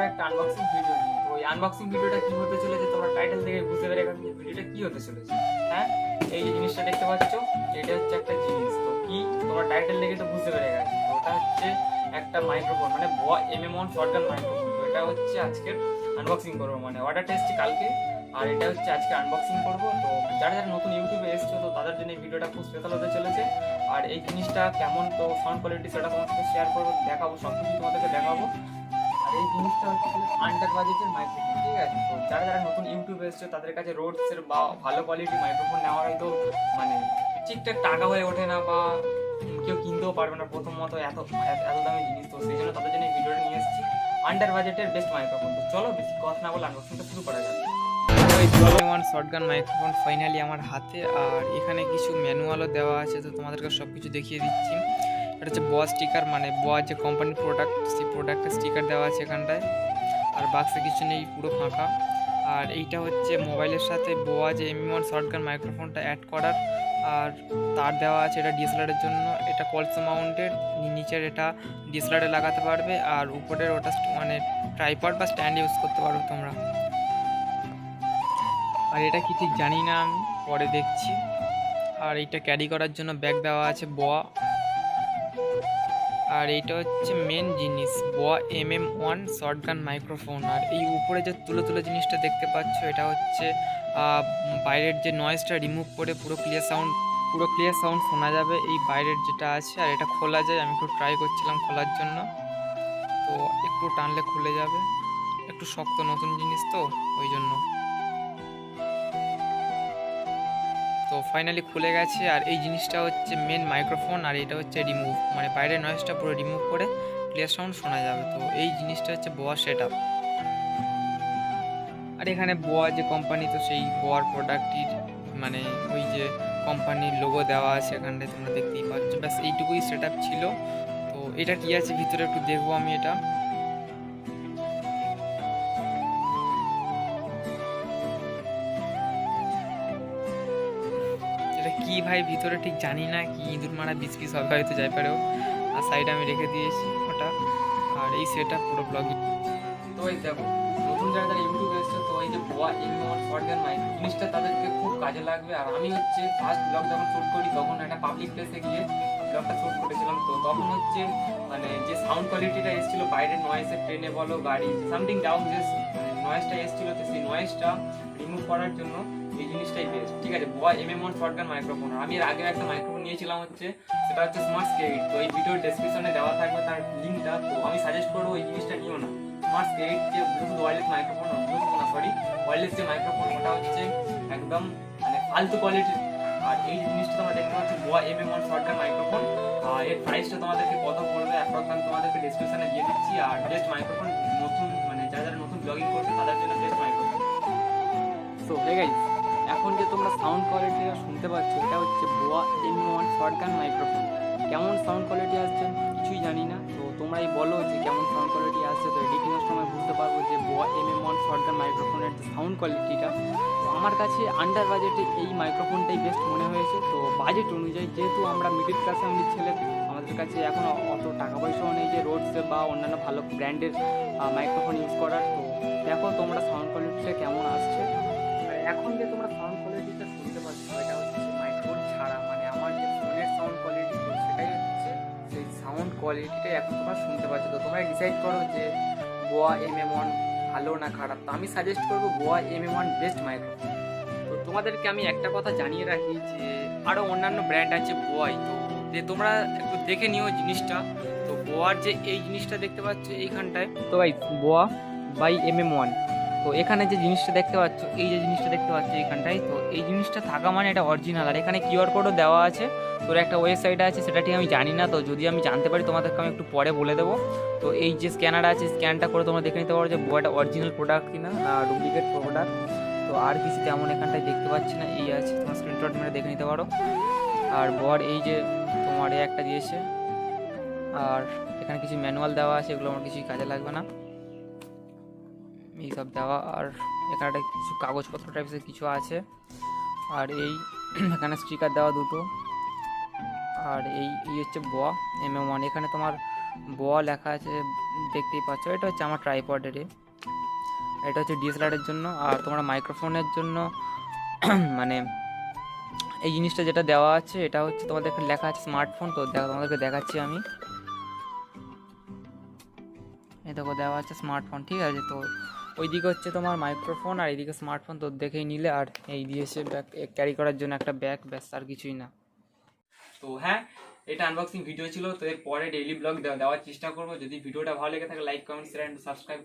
আবার একটা unboxing video নিয়ে। তো ওই আনবক্সিং ভিডিওটা কি হতে চলেছে তোমরা টাইটেল থেকে বুঝতে পেরে গেছো যে ভিডিওটা কি হতে চলেছে। হ্যাঁ? এই যে জিনিসটা দেখতে পাচ্ছ, এটা হচ্ছে একটা জিনিস। তো কি? তোমরা টাইটেল দেখে তো বুঝতে পেরে গেছো। তো ওটা হচ্ছে একটা মাইক্রোফোন মানে M M one shotgun microphone তো এটা হচ্ছে আজকের আনবক্সিং করব। মানে অর্ডারটা এসেছি কালকে, আর এটা হচ্ছে আজকে আনবক্সিং করব। তো যারা যারা নতুন ইউটিউবে এসছো, তো তাদের জন্য এই ভিডিওটা খুব স্পেশাল হতে চলেছে। আর এই জিনিসটা কেমন? তো সাউন্ড কোয়ালিটি সেটা তোমার সাথে শেয়ার করব, দেখাবো সব কিছু তোমাদেরকে দেখাবো। আর এই জিনিসটা হচ্ছে আন্ডার বাজেটের মাইক্রোফোন ঠিক আছে? তো যারা যারা নতুন ইউটিউবে এসছো, তাদের কাছে রোডসের বা ভালো কোয়ালিটি মাইক্রোফোন নেওয়ার হয়তো মানে ঠিকঠাক টাকা হয়ে ওঠে না বা কেউ কিনতেও পারবে না প্রথমত এত, এত- এত দামি জিনিস। তো সেই জন্য তাদের জন্য এই ভিডিওটা নিয়ে এসেছি। আন্ডার বাজেটের বেস্ট মাইক্রোফোন তো চলো বেশি কথা না বলে আনবক্সিংটা শুরু করা ওই ওয়ান শর্টগান মাইক্রোফোন ফাইনালি আমার হাতে। আর এখানে কিছু ম্যানুয়ালও দেওয়া আছে, তো তোমাদেরকে সব কিছু দেখিয়ে দিচ্ছি। এটা হচ্ছে বয়া স্টিকার মানে বয়া যে কোম্পানির প্রোডাক্ট সেই প্রোডাক্টের স্টিকার দেওয়া আছে এখানটায়। আর বাক্সে কিছু নেই, পুরো ফাঁকা। আর এইটা হচ্ছে মোবাইলের সাথে বোয়া যে এম ওয়ান শর্টগান মাইক্রোফোনটা অ্যাড করার। আর তার দেওয়া আছে এটা ডিএসএলআরের জন্য। এটা কলসো মাউন্টেড নিচের এটা ডিএসএলআরে লাগাতে পারবে। আর উপরের ওটা মানে ট্রাইপড বা স্ট্যান্ড ইউজ করতে পারবে তোমরা। আর এটা কি ঠিক জানি না আমি, পরে দেখছি। আর এইটা ক্যারি করার জন্য ব্যাগ দেওয়া আছে বোয়া। আর এইটা হচ্ছে মেন জিনিস। Boya M M one shotgun microphone আর এই উপরে যে তুলো তুলো জিনিসটা দেখতে পাচ্ছ, এটা হচ্ছে বাইরের যে নয়েজটা রিমুভ করে পুরো ক্লিয়ার সাউন্ড পুরো ক্লিয়ার সাউন্ড শোনা যাবে এই বাইরের যেটা আছে। আর এটা খোলা যায়, আমি একটু ট্রাই করছিলাম খোলার জন্য। তো একটু টানলে খুলে যাবে। একটু শক্ত নতুন জিনিস তো, ওই জন্য। তো ফাইনালি খুলে গেছে আর এই জিনিসটা হচ্ছে মেন মাইক্রোফোন আর এটা হচ্ছে রিমুভ মানে বাইরের নয়েজটা পুরো রিমুভ করে ক্লিয়ার সাউন্ড শোনা যাবে। তো এই জিনিসটা হচ্ছে বোয়া সেট আর এখানে বোয়া যে কোম্পানি তো সেই বোয়ার প্রোডাক্টটির মানে ওই যে কোম্পানির লোগো দেওয়া আছে এখানটায় তোমরা দেখতেই পাচ্ছ। ব্যাস এইটুকুই সেট ছিল। তো এটা কি আছে? ভিতরে একটু দেখব আমি এটা। কি ভাই ভিতরে ঠিক জানি না, কি ইঁদুর মারা বিষ পিস হবে হয়তো যাই পারেও আর সাইডে আমি রেখে দিয়েছি ওটা। আর এই সেটটা পুরো ব্লগিং তো এই দেখো, নতুন যারা যারা ইউটিউবে এসছে, তো এই যে বোয়া ওয়ান শর্টগান মাইক জিনিসটা তাদেরকে খুব কাজে লাগবে। আর আমি হচ্ছে ফার্স্ট ব্লগ যখন শ্যুট করি, তখন একটা পাবলিক প্লেসে গিয়ে ব্লগটা শ্যুট করেছিলাম। তো তখন হচ্ছে মানে যে সাউন্ড কোয়ালিটিটা এসেছিল বাইরের নয়েসে ট্রেনে বলো, গাড়ি সামথিং ডাউন যে নয়েসটা এসেছিল, তো সেই নয়েসটা রিমুভ করার জন্য এই জিনিসটাই বেস্ট ঠিক আছে Boya M M one shotgun microphone আমি এর আগে একটা মাইক্রোফোন নিয়েছিলাম হচ্ছে, সেটা হচ্ছে স্মার্ট স্কেট তো এই ভিডিওর ডেসক্রিপশনে দেওয়া থাকবে তার লিঙ্কটা তো আমি সাজেস্ট করব এই জিনিসটা নিও না। স্মার্ট স্কেট যে ব্লুটুথ ওয়্যারলেস মাইক্রোফোন ব্লুটুথ না সরি ওয়ারলেস যে মাইক্রোফোন ওটা হচ্ছে একদম মানে ফালতু কোয়ালিটির আর এই জিনিসটা তোমরা দেখতে পাচ্ছ Boya M M one shotgun microphone আর এর প্রাইসটা তোমাদেরকে কত পড়বে অ্যাপ্রক্স আমি তোমাদেরকে ডেসক্রিপশনে দিয়ে দিচ্ছি। আর বেস্ট মাইক্রোফোন নতুন মানে যারা যারা নতুন ব্লগিং করছে, তাদের জন্য best microphone so hey guys এখন যে তোমরা সাউন্ড কোয়ালিটিটা শুনতে পাচ্ছ, এটা হচ্ছে Boya M one shotgun microphone কেমন সাউন্ড কোয়ালিটি আসছে? কিছুই জানি না। তো তোমরাই বলো যে কেমন সাউন্ড কোয়ালিটি আসছে। তো এডিটিংয়ের সময় বুঝতে পারব যে Boya M M one shotgun মাইক্রোফোনের সাউন্ড কোয়ালিটিটা আমার কাছে আন্ডার বাজেটে এই মাইক্রোফোনটাই বেস্ট মনে হয়েছে। তো বাজেট অনুযায়ী যেহেতু আমরা মিডিল ক্লাস ফ্যামিলির ছেলে, আমাদের কাছে এখন অত টাকা পয়সাও নেই যে রোডসে বা অন্যান্য ভালো ব্র্যান্ডের মাইক্রোফোন ইউজ করার। তো দেখো তোমরা সাউন্ড কোয়ালিটিটা কেমন আসছে। এখন যে তোমরা সাউন্ড কোয়ালিটিটা শুনতে পাচ্ছ, এটা হচ্ছে মাইক্রোফোন ছাড়া মানে আমার যে ফোনের সাউন্ড কোয়ালিটি সেটাই হচ্ছে সেই সাউন্ড কোয়ালিটিটাই এখন তোমরা শুনতে পাচ্ছ। তো তোমরা ডিসাইড করো যে গোয়া এম এম ওয়ান ভালো না খারাপ। তো আমি সাজেস্ট করব Boya M M one best microphone তো তোমাদেরকে আমি একটা কথা জানিয়ে রাখি যে আরও অন্যান্য ব্র্যান্ড আছে বোয়াই তো যে তোমরা একটু দেখে নিও জিনিসটা। তো বোয়ার যে এই জিনিসটা দেখতে পাচ্ছ এইখানটায়। তো ভাই Boya by M M one তো এখানে যে জিনিসটা দেখতে পাচ্ছ, এই যে জিনিসটা দেখতে পাচ্ছ এইখানটায় তো এই জিনিসটা থাকা মানে এটা অরিজিনাল আর এখানে কিউআর কোডও দেওয়া আছে, তোর একটা ওয়েবসাইট আছে, সেটা ঠিক আমি জানি না, তো যদি আমি জানতে পারি তোমাদেরকে আমি একটু পরে বলে দেবো। তো এই যে স্ক্যানার আছে স্ক্যানটা করে তোমরা দেখে নিতে পারো যে বইটা অরিজিনাল প্রোডাক্ট কিনা ডুপ্লিকেট প্রোডাক্ট তো আর কিছু তেমন এখানটায় দেখতে পাচ্ছি না, এই আছে, তোমার স্ক্রিনশট মেরে দেখে নিতে পারো। আর বর এই যে তোমার একটা দিয়েছে, আর এখানে কিছু ম্যানুয়াল দেওয়া আছে, এগুলো আমার কিছুই কাজে লাগবে না। এইসব দেওয়া, আর এখানে কিছু কাগজপত্র টাইপসের কিছু আছে। আর এই এখানে স্টিকার দেওয়া দুটো। আর এই এই হচ্ছে বোয়া এম এম ওয়ান এখানে তোমার বোয়া লেখা আছে, দেখতেই পাচ্ছ। এটা হচ্ছে আমার ট্রাইপডের এটা হচ্ছে ডিএসএলআরের জন্য। আর তোমরা মাইক্রোফোনের জন্য মানে এই জিনিসটা যেটা দেওয়া আছে, এটা হচ্ছে তোমাদের এখানে লেখা আছে স্মার্টফোন তো দেখো, তোমাদেরকে দেখাচ্ছি আমি। এই দেখো, দেওয়া আছে স্মার্টফোন ঠিক আছে, তো ওইদিকে হচ্ছে তোমার মাইক্রোফোন আর এইদিকে স্মার্টফোন তোর দেখেই নিলে। আর এই দিয়েছে ব্যাগ ক্যারি করার জন্য একটা ব্যাগ ব্যাস, আর কিছুই না। তো হ্যাঁ এটা আনবক্সিং ভিডিও ছিল, তো এর পরে ডেইলি ব্লগ দেওয়ার চেষ্টা করব। যদি ভিডিওটা ভালো লেগে থাকে লাইক কমেন্ট শেয়ার সাবস্ক্রাইব